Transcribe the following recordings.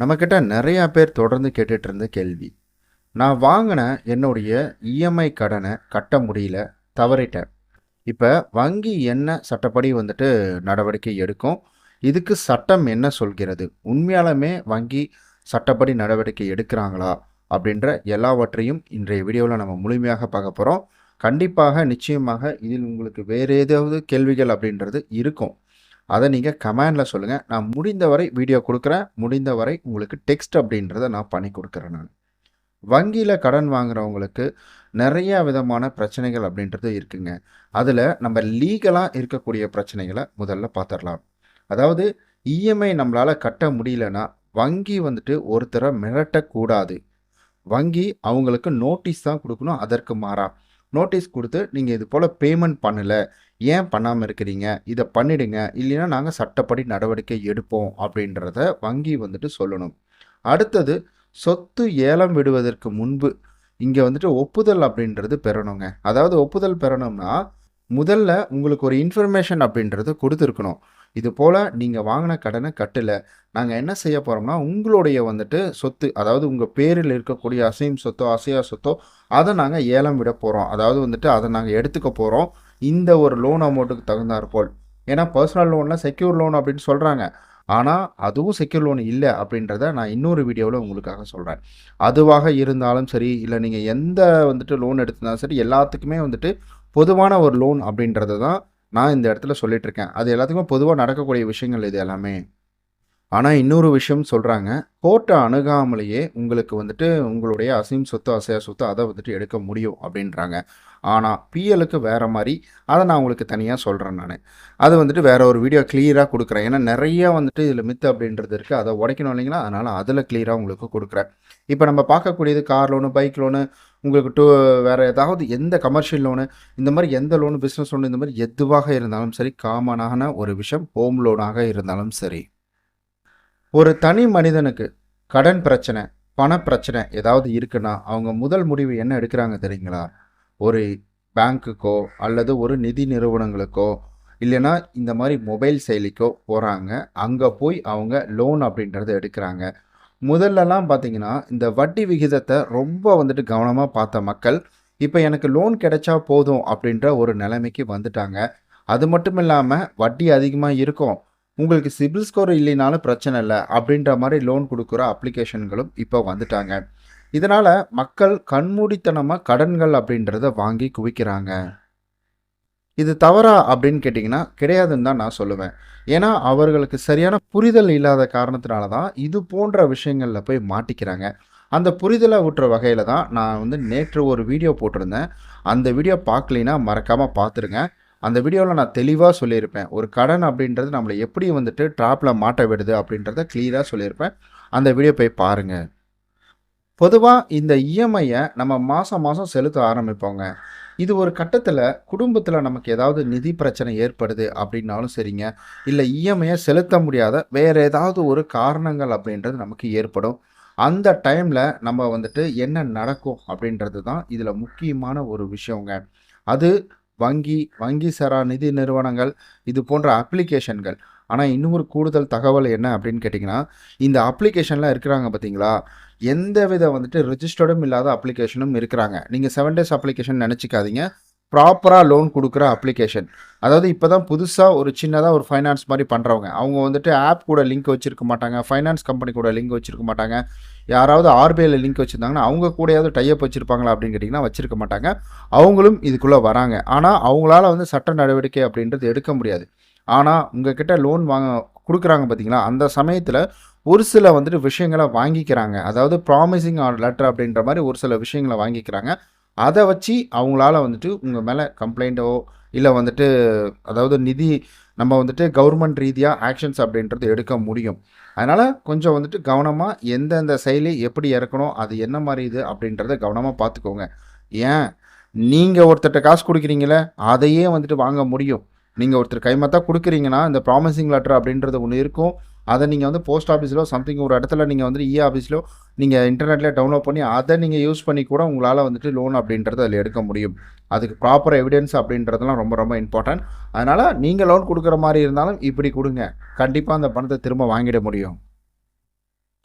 நம்மக்கிட்ட நிறையா பேர் தொடர்ந்து கேட்டுட்டு இருந்த கேள்வி. நான் வாங்கின என்னுடைய இஎம்ஐ கடனை கட்ட முடியல தவறிட்டேன். இப்போ வங்கி என்ன சட்டப்படி வந்துட்டு நடவடிக்கை எடுக்கும்? இதுக்கு சட்டம் என்ன சொல்கிறது? உண்மையாலுமே வங்கி சட்டப்படி நடவடிக்கை எடுக்கிறாங்களா? அப்படின்ற எல்லாவற்றையும் இன்றைய வீடியோவில் நம்ம முழுமையாக பார்க்க போகிறோம் கண்டிப்பாக நிச்சயமாக இதில் உங்களுக்கு வேறு ஏதாவது கேள்விகள் அப்படின்றது இருக்கும். அதை நீங்கள் கமெண்டில் சொல்லுங்கள் நான் முடிந்தவரை வீடியோ கொடுக்குறேன். முடிந்தவரை உங்களுக்கு டெக்ஸ்ட் அப்படின்றத நான் பண்ணி கொடுக்குறேன் நான். வங்கியில் கடன் வாங்குறவங்களுக்கு நிறைய விதமான பிரச்சனைகள் அப்படின்றது இருக்குங்க. அதில் நம்ம லீகலாக இருக்கக்கூடிய பிரச்சனைகளை முதல்ல பார்த்துடலாம். அதாவது இஎம்ஐ நம்மளால் கட்ட முடியலன்னா வங்கி வந்துட்டு ஒருத்தரை மிரட்டக்கூடாது. வங்கி அவங்களுக்கு நோட்டீஸ் தான் கொடுக்கணும் அதற்கு மாறா. நோட்டீஸ் கொடுத்து நீங்கள் இது போல் பேமெண்ட் பண்ணலை ஏன் பண்ணாமல் இருக்கிறீங்க? இதை பண்ணிடுங்க. இல்லைன்னா நாங்கள் சட்டப்படி நடவடிக்கை எடுப்போம் அப்படின்றத வங்கி வந்துட்டு சொல்லணும். அடுத்தது சொத்து ஏலம் விடுவதற்கு முன்பு இங்கே வந்துட்டு ஒப்புதல் அப்படின்றது பெறணுங்க. அதாவது ஒப்புதல் பெறணும்னா முதல்ல உங்களுக்கு ஒரு இன்ஃபர்மேஷன் அப்படின்றது கொடுத்துருக்கணும். இது போல் நீங்கள் வாங்கின கடனை கட்டலை. நாங்கள் என்ன செய்ய போகிறோம்னா உங்களுடைய வந்துட்டு சொத்து அதாவது உங்கள் பேரில் இருக்கக்கூடிய அசையும் சொத்தோ அசையா சொத்தோ அதை நாங்கள் ஏலம் விட போகிறோம் அதாவது வந்துட்டு அதை நாங்கள் எடுத்துக்க போகிறோம் இந்த ஒரு லோன் அமௌண்ட்டுக்கு தகுந்தாற்போல் ஏன்னா பர்சனல் லோனில் செக்யூர் லோன் அப்படின்னு சொல்கிறாங்க ஆனால் அதுவும் செக்யூர் லோன் இல்லை அப்படின்றத நான் இன்னொரு வீடியோவில் உங்களுக்காக சொல்கிறேன் அதுவாக இருந்தாலும் சரி இல்லை நீங்கள் எந்த வந்துட்டு லோன் எடுத்திருந்தாலும் சரி எல்லாத்துக்குமே வந்துட்டு பொதுவான ஒரு லோன் அப்படின்றது தான் நான் இந்த இடத்துல சொல்லிட்டு இருக்கேன் அது எல்லாத்துக்கும் பொதுவாக நடக்கக்கூடிய விஷயங்கள் இது எல்லாமே. ஆனால் இன்னொரு விஷயம் சொல்கிறாங்க கோர்ட்டை அணுகாமலேயே உங்களுக்கு வந்துட்டு உங்களுடைய அசையும் சொத்து அசையா சொத்து அதை வந்துட்டு எடுக்க முடியும் அப்படின்றாங்க. ஆனால் பிஎலுக்கு வேறு மாதிரி அதை நான் உங்களுக்கு தனியாக சொல்கிறேன் நான். அது வந்துட்டு வேற ஒரு வீடியோ கிளியராக கொடுக்குறேன். ஏன்னா நிறைய வந்துட்டு இதில் மித்து அப்படின்றது இருக்குது அதை உடைக்கணும் இல்லைங்களா? அதனால் அதில் கிளியராக உங்களுக்கு கொடுக்குறேன். இப்போ நம்ம பார்க்கக்கூடியது கார் லோனு பைக் லோனு உங்களுக்கு டூ வேறு ஏதாவது எந்த கமர்ஷியல் லோனு இந்த மாதிரி எந்த லோனு பிஸ்னஸ் லோனு இந்த மாதிரி எதுவாக இருந்தாலும் சரி காமனான ஒரு விஷயம் ஹோம் லோனாக இருந்தாலும் சரி. ஒரு தனி மனிதனுக்கு கடன் பிரச்சனை பணப்பிரச்சனை ஏதாவது இருக்குன்னா அவங்க முதல் முடிவு என்ன எடுக்கிறாங்க தெரியுங்களா? ஒரு பேங்க்குக்கோ அல்லது ஒரு நிதி நிறுவனங்களுக்கோ இல்லைன்னா இந்த மாதிரி மொபைல் செயலிக்கோ போகிறாங்க அங்கே போய் அவங்க லோன் அப்படின்றத எடுக்கிறாங்க. முதல்லலாம் பார்த்தீங்கன்னா இந்த வட்டி விகிதத்தை ரொம்ப வந்துட்டு கவனமாக பார்த்த மக்கள் இப்போ எனக்கு லோன் கிடைச்சா போதும் அப்படின்ற ஒரு நிலைமைக்கு வந்துட்டாங்க. அது மட்டும் இல்லாமல் வட்டி அதிகமாக இருக்கும். உங்களுக்கு சிபில் ஸ்கோர் இல்லைனாலும் பிரச்சனை இல்லை அப்படின்ற மாதிரி லோன் கொடுக்குற அப்ளிகேஷன்களும் இப்போ வந்துட்டாங்க. இதனால் மக்கள் கண்மூடித்தனமாக கடன்கள் அப்படின்றத வாங்கி குவிக்கிறாங்க. இது தவறா அப்படின்னு கேட்டிங்கன்னா கிடையாதுன்னு தான் நான் சொல்லுவேன். ஏன்னா அவர்களுக்கு சரியான புரிதல் இல்லாத காரணத்தினால தான் இது போன்ற விஷயங்களில் போய் மாட்டிக்கிறாங்க. அந்த புரிதலை விட்டுற வகையில் தான் நான் வந்து நேற்று ஒரு வீடியோ போட்டிருந்தேன். அந்த வீடியோ பார்க்கலினா மறக்காமல் பார்த்துருங்க. அந்த வீடியோவில் நான் தெளிவாக சொல்லியிருப்பேன். ஒரு கடன் அப்படின்றது நம்மளை எப்படி வந்துட்டு ட்ராப்பில் மாட்ட விடுது அப்படின்றத கிளியராக சொல்லியிருப்பேன். அந்த வீடியோ போய் பாருங்கள் பொதுவாக இந்த இஎம்ஐயை நம்ம மாதம் மாதம் செலுத்த ஆரம்பிப்போங்க. இது ஒரு கட்டத்தில் குடும்பத்தில் நமக்கு ஏதாவது நிதி பிரச்சனை ஏற்படுது அப்படின்னாலும் சரிங்க. இல்லை இஎம்ஐயை செலுத்த முடியாத வேறு ஏதாவது ஒரு காரணங்கள் அப்படின்றது நமக்கு ஏற்படும். அந்த டைமில் நம்ம வந்துட்டு என்ன நடக்கும் அப்படின்றது தான் இதில் முக்கியமான ஒரு விஷயங்க. அது வங்கி வங்கி சாரா நிதி நிறுவனங்கள் இது போன்ற அப்ளிகேஷன்கள் ஆனால் இன்னொரு கூடுதல் தகவல் என்ன அப்படின்னு கேட்டிங்கன்னா இந்த அப்ளிகேஷன்லாம் இருக்கிறாங்க பார்த்தீங்களா எந்த வித வந்துட்டு ரிஜிஸ்டர்டும் இல்லாத அப்ளிகேஷனும் இருக்கிறாங்க. நீங்கள் செவன் டேஸ் அப்ளிகேஷன் நினச்சிக்காதீங்க. ப்ராப்பராக லோன் கொடுக்குற அப்ளிகேஷன் அதாவது இப்போ தான் புதுசாக ஒரு சின்னதாக ஒரு ஃபைனான்ஸ் மாதிரி பண்ணுறவங்க அவங்க வந்துட்டு ஆப் கூட லிங்க் வச்சுருக்க மாட்டாங்க. ஃபைனான்ஸ் கம்பெனி கூட லிங்க் வச்சுருக்க மாட்டாங்க. யாராவது ஆர்பிஐயில் லிங்க் வச்சுருந்தாங்கன்னா அவங்க கூடயாவது டைப் வச்சுருப்பாங்களா அப்படின்னு கேட்டிங்கன்னா வச்சுருக்க மாட்டாங்க. அவங்களும் இதுக்குள்ளே வராங்க. ஆனால் அவங்களால வந்து சட்ட நடவடிக்கை அப்படின்றது எடுக்க முடியாது. ஆனால் உங்ககிட்ட லோன் வாங்க கொடுக்குறாங்க பார்த்தீங்களா அந்த சமயத்தில் ஒரு சில வந்துட்டு விஷயங்களை வாங்கிக்கிறாங்க. அதாவது ப்ராமிசிங் ஆர் லெட்டர் அப்படின்ற மாதிரி ஒரு சில விஷயங்களை வாங்கிக்கிறாங்க. அதை வச்சு அவங்களால வந்துட்டு உங்கள் மேலே கம்ப்ளைண்ட்டோ இல்லை வந்துட்டு அதாவது நிதி நம்ம வந்துட்டு கவர்மெண்ட் ரீதியாக ஆக்ஷன்ஸ் அப்படின்றது எடுக்க முடியும். அதனால் கொஞ்சம் வந்துட்டு கவனமாக எந்தெந்த செயலி எப்படி இறக்கணும் அது என்ன மாதிரி இது அப்படின்றத கவனமாக பார்த்துக்கோங்க. ஏன்? நீங்கள் ஒருத்தர்கிட்ட காசு கொடுக்குறீங்களே அதையே வந்துட்டு வாங்க முடியும். நீங்கள் ஒருத்தர் கைமாத்தா கொடுக்குறீங்கன்னா இந்த ப்ராமிசிங் லெட்டர் அப்படின்றது ஒன்று இருக்கும். அதை நீங்கள் வந்து போஸ்ட் ஆஃபீஸிலோ சம்திங் ஒரு இடத்துல நீங்கள் வந்து இ ஆஃபீஸ்லோ நீங்கள் இன்டர்நெட்டில் டவுன்லோட் பண்ணி அதை நீங்கள் யூஸ் பண்ணி கூட உங்களால் வந்துட்டு லோன் அப்படின்றது அதில் எடுக்க முடியும். அதுக்கு ப்ராப்பர் எவிடன்ஸ் அப்படின்றதெல்லாம் ரொம்ப ரொம்ப இம்பார்ட்டன்ட் அதனால் நீங்கள் லோன் கொடுக்குற மாதிரி இருந்தாலும் இப்படி கொடுங்க. கண்டிப்பாக அந்த பணத்தை திரும்ப வாங்கிட முடியும்.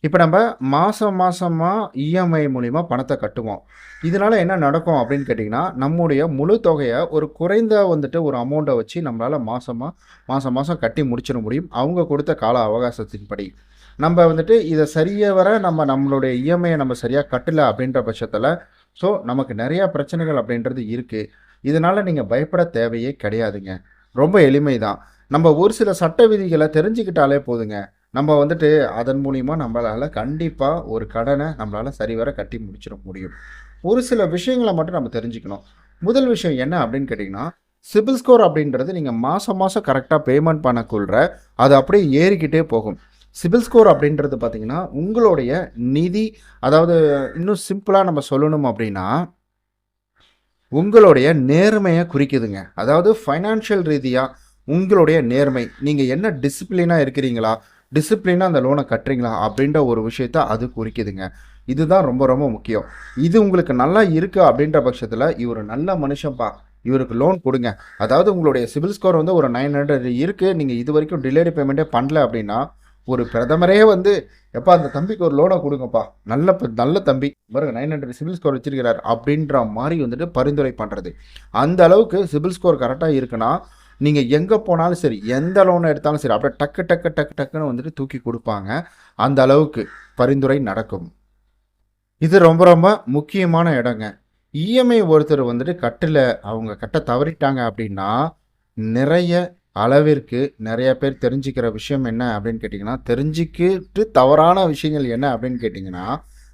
இப்போ நம்ம மாதம் மாதமாக இஎம்ஐ மூலிமா பணத்தை கட்டுவோம். இதனால என்ன நடக்கும் அப்படின்னு கேட்டிங்கன்னா நம்முடைய முழு தொகையை ஒரு குறைந்த வந்துட்டு ஒரு அமௌண்ட்டை வச்சு நம்மளால் மாதமாக மாதம் மாதம் கட்டி முடிச்சிட முடியும். அவங்க கொடுத்த கால அவகாசத்தின்படி. நம்ம வந்துட்டு இதை சரியாக வர நம்ம நம்மளுடைய இஎம்ஐயை நம்ம சரியாக கட்டலை அப்படின்ற பட்சத்தில் ஸோ நமக்கு நிறையா பிரச்சனைகள் அப்படின்றது இருக்குது இதனால் நீங்கள் பயப்பட தேவையே கிடையாதுங்க. ரொம்ப எளிமை தான். நம்ம ஒரு சில சட்ட விதிகளை தெரிஞ்சுக்கிட்டாலே போதுங்க. நம்ம வந்துட்டு அதன் மூலிமா நம்மளால் கண்டிப்பாக ஒரு கடனை நம்மளால் சரிவர கட்டி முடிச்சிட முடியும். ஒரு சில விஷயங்கள மட்டும் நம்ம தெரிஞ்சுக்கணும். முதல் விஷயம் என்ன அப்படின்னு கேட்டிங்கன்னா சிபில் ஸ்கோர் அப்படின்றது நீங்கள் மாதம் மாதம் கரெக்டாக பேமெண்ட் பண்ணக்குள்ள, அது அப்படியே ஏறிக்கிட்டே போகும். சிபில் ஸ்கோர் அப்படின்றது பார்த்தீங்கன்னா, உங்களுடைய நிதி அதாவது இன்னும் சிம்பிளாக நம்ம சொல்லணும் அப்படின்னா உங்களுடைய நேர்மையை குறிக்குதுங்க. அதாவது ஃபைனான்ஷியல் ரீதியாக உங்களுடைய நேர்மை. நீங்கள் என்ன டிசிப்ளினாக இருக்கிறீங்களா? டிசிப்ளினாக அந்த லோனை கட்டுறீங்களா? அப்படின்ற ஒரு விஷயத்த அது குறிக்குதுங்க. இதுதான் ரொம்ப ரொம்ப முக்கியம். இது உங்களுக்கு நல்லா இருக்குது அப்படின்ற பட்சத்தில் இவரு நல்ல மனுஷன்ப்பா. இவருக்கு லோன் கொடுங்க அதாவது உங்களுடைய சிபில் ஸ்கோர் வந்து ஒரு நைன் ஹண்ட்ரட் இருக்குது நீங்கள் இது வரைக்கும் டிலேடு பேமெண்ட்டே பண்ணல அப்படின்னா, ஒரு பிரதமரே வந்து, "எப்பா அந்த தம்பிக்கு ஒரு லோனை கொடுங்கப்பா நல்ல நல்ல தம்பி. பாருங்க 900 சிபில் ஸ்கோர் வச்சிருக்கிறார் அப்படின்ற மாதிரி வந்துட்டு பரிந்துரை பண்ணுறது அந்த அளவுக்கு சிபில் ஸ்கோர் கரெக்டாக இருக்குன்னா, நீங்கள் எங்கே போனாலும் சரி, எந்த லோன் எடுத்தாலும் சரி, அப்படியே டக்கு டக்கு டக்கு டக்குன்னு வந்துட்டு தூக்கி கொடுப்பாங்க அந்த அளவுக்கு பரிந்துரை நடக்கும். இது ரொம்ப ரொம்ப முக்கியமான இடங்க. இஎம்ஐ ஒருத்தர் வந்துட்டு கட்டில் அவங்க கட்ட தவறிட்டாங்க அப்படின்னா, நிறைய அளவிற்கு நிறைய பேர் தெரிஞ்சுக்கிற விஷயம் என்ன அப்படின்னு கேட்டிங்கன்னா தெரிஞ்சுக்கிட்டு தவறான விஷயங்கள் என்ன அப்படின்னு கேட்டிங்கன்னா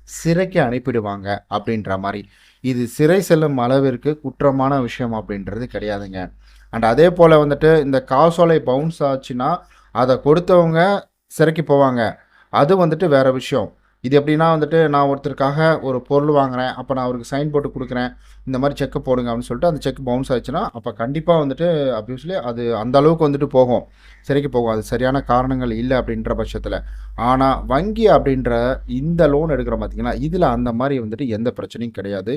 சிறைக்கு அனுப்பிடுவாங்க அப்படின்ற மாதிரி இது சிறை செல்லும் அளவிற்கு குற்றமான விஷயம் அப்படின்றது கிடையாதுங்க. அண்ட் அதே போல் வந்துட்டு இந்த காசோலை பவுன்ஸ் ஆச்சுன்னா, அதை கொடுத்தவங்க சிறைக்கு போவாங்க. அது வந்துட்டு வேற விஷயம். இது எப்படின்னா வந்துட்டு, நான் ஒருத்தருக்காக ஒரு பொருள் வாங்குறேன். அப்போ நான் அவருக்கு சைன் போட்டு கொடுக்குறேன் இந்த மாதிரி செக்கு போடுங்க அப்படின்னு சொல்லிட்டு, அந்த செக் பவுன்ஸ் ஆச்சுன்னா, அப்போ கண்டிப்பாக வந்துட்டு ஆப்வியஸ்லி அது அந்த அளவுக்கு வந்துட்டு போகும். சரிக்கு போகும். அது சரியான காரணங்கள் இல்லை அப்படின்ற பட்சத்தில் ஆனால் வங்கி அப்படின்ற இந்த லோன் எடுக்கிற பார்த்திங்கன்னா இதில் அந்த மாதிரி வந்துட்டு எந்த பிரச்சனையும் கிடையாது.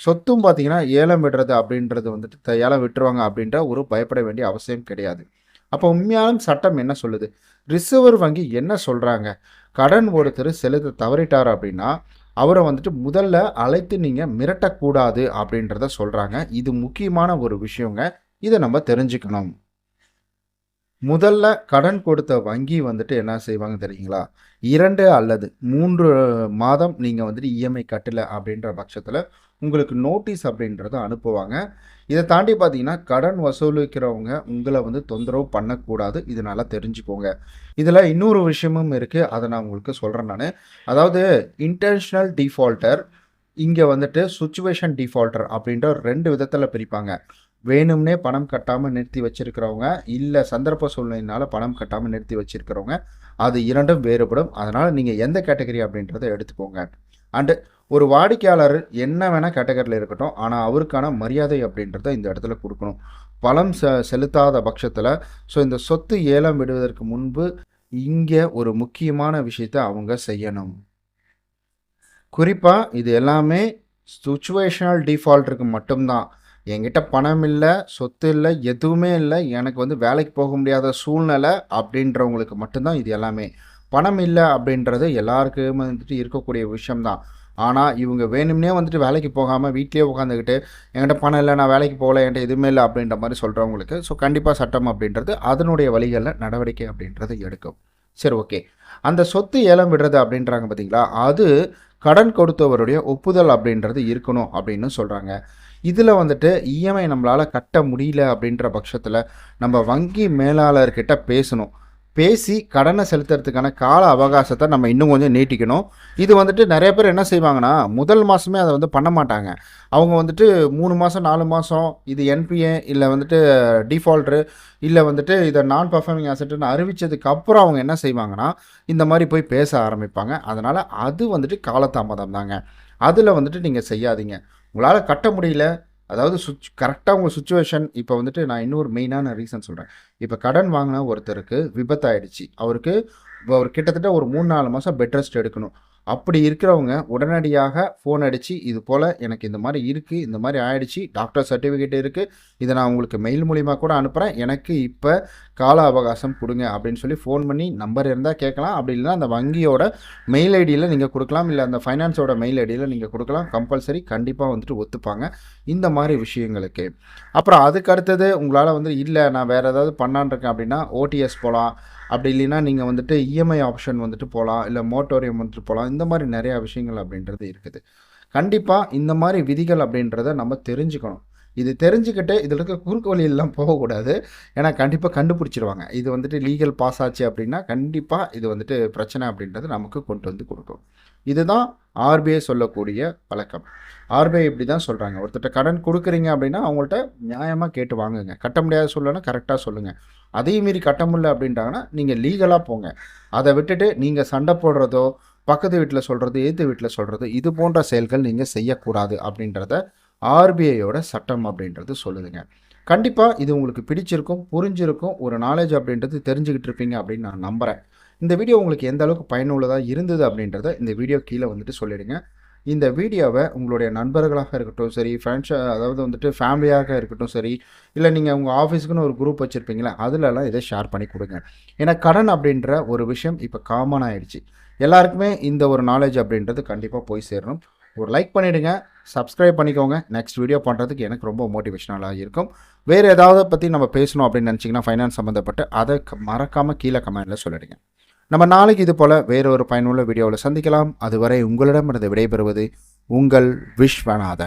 சொத்தும் பார்த்தீங்கன்னா, ஏலம் விடுறது அப்படின்றது வந்துட்டு ஏலம் விட்டுருவாங்க அப்படின்ற ஒரு பயப்பட வேண்டிய அவசியம் கிடையாது. அப்போ உண்மையாலும் சட்டம் என்ன சொல்லுது? ரிசர்வ் வங்கி என்ன சொல்கிறாங்க கடன் ஒருத்தர் செலுத்த தவறிட்டார் அப்படின்னா, அவரை வந்துட்டு முதல்ல அழைத்து நீங்கள் மிரட்டக்கூடாது அப்படின்றத சொல்கிறாங்க இது முக்கியமான ஒரு விஷயங்க. இதை நம்ம தெரிஞ்சுக்கணும். முதல்ல கடன் கொடுத்த வங்கி வந்துட்டு என்ன செய்வாங்க தெரியுங்களா? இரண்டு அல்லது மூன்று மாதம் நீங்கள் வந்துட்டு இஎம்ஐ கட்டலை அப்படின்ற பட்சத்தில் உங்களுக்கு நோட்டீஸ் அப்படின்றத அனுப்புவாங்க. இதை தாண்டி பார்த்தீங்கன்னா, கடன் வசூலிக்கிறவங்க உங்களை வந்து தொந்தரவு பண்ணக்கூடாது. இது நல்லா தெரிஞ்சுக்கோங்க. இதில் இன்னொரு விஷயமும் இருக்குது அதை நான் உங்களுக்கு சொல்கிறேன் நான் அதாவது இன்டென்ஷனல் டிஃபால்ட்டர் இங்கே வந்துட்டு சுச்சுவேஷன் டிஃபால்ட்டர் அப்படின்ற ரெண்டு விதத்தில் பிரிப்பாங்க. வேணும்னே பணம் கட்டாமல் நிறுத்தி வச்சிருக்கிறவங்க, இல்லை சந்தர்ப்ப சூழ்நிலையினால் பணம் கட்டாமல் நிறுத்தி வச்சிருக்கிறவங்க. அது இரண்டும் வேறுபடும். அதனால் நீங்கள் எந்த கேட்டகரி அப்படின்றத எடுத்துக்கோங்க. அண்டு ஒரு வாடிக்கையாளர் என்ன வேணால் கேட்டகரியில் இருக்கட்டும். ஆனால் அவருக்கான மரியாதை அப்படின்றத இந்த இடத்துல கொடுக்கணும் பணம் செ செலுத்தாத பட்சத்தில் ஸோ இந்த சொத்து ஏலம் விடுவதற்கு முன்பு, இங்கே ஒரு முக்கியமான விஷயத்தை அவங்க செய்யணும். குறிப்பாக இது எல்லாமே சுச்சுவேஷனல் டிஃபால்டருக்கு மட்டும்தான் என்கிட்ட பணம் இல்லை சொத்து இல்லை எதுவுமே இல்லை எனக்கு வந்து வேலைக்கு போக முடியாத சூழ்நிலை அப்படின்றவங்களுக்கு மட்டும்தான் இது எல்லாமே. பணம் இல்லை அப்படின்றது எல்லாருக்குமே வந்துட்டு இருக்கக்கூடிய விஷயம் ஆனால் இவங்க வேணும்னே வந்துட்டு வேலைக்கு போகாமல் வீட்லேயே உட்காந்துக்கிட்டு, "என்கிட்ட பணம் இல்லை நான் வேலைக்கு போகல, என்கிட்ட எதுவுமே இல்லை அப்படின்ற மாதிரி சொல்கிறவங்களுக்கு ஸோ கண்டிப்பாக சட்டம் அப்படின்றது அதனுடைய வழிகளில் நடவடிக்கை அப்படின்றது எடுக்கும். சரி ஓகே. அந்த சொத்து ஏலம் விடுறது அப்படின்றாங்க பார்த்தீங்களா, அது கடன் கொடுத்தவருடைய ஒப்புதல் அப்படின்றது இருக்கணும் அப்படின்னு சொல்கிறாங்க இதில் வந்துட்டு இஎம்ஐ நம்மளால் கட்ட முடியல அப்படின்ற பட்சத்தில் நம்ம வங்கி மேலாளர்கிட்ட பேசணும். பேசி கடனை செலுத்துறதுக்கான கால அவகாசத்தை நம்ம இன்னும் கொஞ்சம் நீட்டிக்கணும். இது வந்துட்டு நிறைய பேர் என்ன செய்வாங்கன்னா, முதல் மாதமே அதை வந்து பண்ண மாட்டாங்க. அவங்க வந்துட்டு மூணு மாதம் நாலு மாதம் இது என்பிஏ இல்லை வந்துட்டு டிஃபால்ட்ரு இல்லை வந்துட்டு இதை நான் பர்ஃபார்மிங் அசட்டுன்னு அறிவித்ததுக்கு அப்புறம் அவங்க என்ன செய்வாங்கன்னா, இந்த மாதிரி போய் பேச ஆரம்பிப்பாங்க. அதனால் அது வந்துட்டு காலதாமதம் தாங்க. அதில் வந்துட்டு நீங்கள் செய்யாதீங்க. உங்களால் கட்ட முடியல, அதாவது சுச் கரெக்டாக உங்கள் சுச்சுவேஷன் இப்போ வந்துட்டு நான் இன்னொரு மெயினான ரீசன் சொல்கிறேன் இப்போ கடன் வாங்கின ஒருத்தருக்கு விபத்து ஆயிடுச்சு. அவருக்கு அவர் கிட்டத்தட்ட ஒரு மூணு நாலு மாதம் பெட் ரெஸ்ட் எடுக்கணும். அப்படி இருக்கிறவங்க உடனடியாக ஃபோன் அடித்து இது போல் எனக்கு இந்த மாதிரி இருக்குது இந்த மாதிரி ஆயிடுச்சு டாக்டர் சர்டிஃபிகேட் இருக்குது இதை நான் உங்களுக்கு மெயில் மூலிமா கூட அனுப்புகிறேன் எனக்கு இப்போ கால அவகாசம் கொடுங்க அப்படின்னு சொல்லி ஃபோன் பண்ணி நம்பர் இருந்தால் கேட்கலாம். அப்படி இல்லைன்னா அந்த வங்கியோட மெயில் ஐடியில் நீங்கள் கொடுக்கலாம் இல்லை அந்த ஃபைனான்ஸோட மெயில் ஐடியில் நீங்கள் கொடுக்கலாம். கம்பல்சரி கண்டிப்பாக வந்துட்டு ஒத்துப்பாங்க இந்த மாதிரி விஷயங்களுக்கு. அப்புறம் அதுக்கு அடுத்தது உங்களால் வந்து இல்லை நான் வேறு ஏதாவது பண்ணான்னு இருக்கேன் அப்படின்னா ஓடிஎஸ் போகலாம் அப்படி இல்லைன்னா நீங்கள் வந்துட்டு இஎம்ஐ ஆப்ஷன் வந்துட்டு போகலாம் இல்லை மோட்டோரியம் வந்துட்டு போகலாம் இந்த மாதிரி நிறையா விஷயங்கள் அப்படின்றது இருக்குது. கண்டிப்பாக இந்த மாதிரி விதிகள் அப்படின்றத நம்ம தெரிஞ்சுக்கணும். இது தெரிஞ்சுக்கிட்டு இதில் இருக்க குறுக்கு வழியெல்லாம் போகக்கூடாது. ஏன்னா கண்டிப்பாக கண்டுபிடிச்சிருவாங்க. இது வந்துட்டு லீகல் பாஸ் ஆச்சு அப்படின்னா கண்டிப்பாக இது வந்துட்டு பிரச்சனை அப்படின்றது நமக்கு கொண்டு வந்து கொடுக்கும். இதுதான் ஆர்பிஐ சொல்லக்கூடிய பழக்கம். ஆர்பிஐ இப்படி தான் சொல்கிறாங்க ஒருத்தர்கிட்ட கடன் கொடுக்குறீங்க அப்படின்னா அவங்கள்ட்ட நியாயமாக கேட்டு வாங்குங்க. கட்ட முடியாத சொல்லணும் கரெக்டாக சொல்லுங்கள் அதையும் மீறி கட்ட முடியல அப்படின்ட்டாங்கன்னா நீங்கள் லீகலாக போங்க. அதை விட்டுட்டு நீங்கள் சண்டை போடுறதோ பக்கத்து வீட்டில் சொல்கிறது எதிர்த்து வீட்டில் சொல்கிறது இது போன்ற செயல்கள் நீங்கள் செய்யக்கூடாது அப்படின்றத ஆர்பிஐயோட சட்டம் அப்படின்றது சொல்லுதுங்க. கண்டிப்பாக இது உங்களுக்கு பிடிச்சிருக்கும் புரிஞ்சிருக்கும் ஒரு நாலேஜ் அப்படின்றது தெரிஞ்சுக்கிட்டு இருப்பீங்க அப்படின்னு நான் நம்புகிறேன் இந்த வீடியோ உங்களுக்கு எந்த அளவுக்கு பயனுள்ளதாக இருந்தது அப்படின்றத இந்த வீடியோ கீழே வந்துட்டு சொல்லிடுங்க. இந்த வீடியோவை உங்களுடைய நண்பர்களாக இருக்கட்டும் சரி ஃப்ரெண்ட்ஸ் அதாவது வந்துட்டு ஃபேமிலியாக இருக்கட்டும் சரி இல்லை நீங்கள் உங்கள் ஆஃபீஸுக்குன்னு ஒரு குரூப் வச்சுருப்பீங்களா அதிலலாம் இதை ஷேர் பண்ணி கொடுங்க. ஏன்னா கடன் அப்படின்ற ஒரு விஷயம் இப்போ காமன் ஆகிடுச்சு எல்லாருக்குமே இந்த ஒரு நாலேஜ் அப்படின்றது கண்டிப்பாக போய் சேரணும். ஒரு லைக் பண்ணிவிடுங்க சப்ஸ்கிரைப் பண்ணிக்கோங்க. நெக்ஸ்ட் வீடியோ பண்ணுறதுக்கு எனக்கு ரொம்ப மோட்டிவேஷனலாக இருக்கும். வேறு ஏதாவது பற்றி நம்ம பேசணும் அப்படின்னு நினச்சிங்கன்னா ஃபைனான்ஸ் சம்மந்தப்பட்டு அதை மறக்காமல் கீழே கமெண்டில் சொல்லிடுங்க. நம்ம நாளைக்கு இது போல் வேறு ஒரு பயனுள்ள வீடியோவில் சந்திக்கலாம். அதுவரை உங்களிடமிருந்து விடைபெறுவது உங்கள் விஸ்வநாதன்.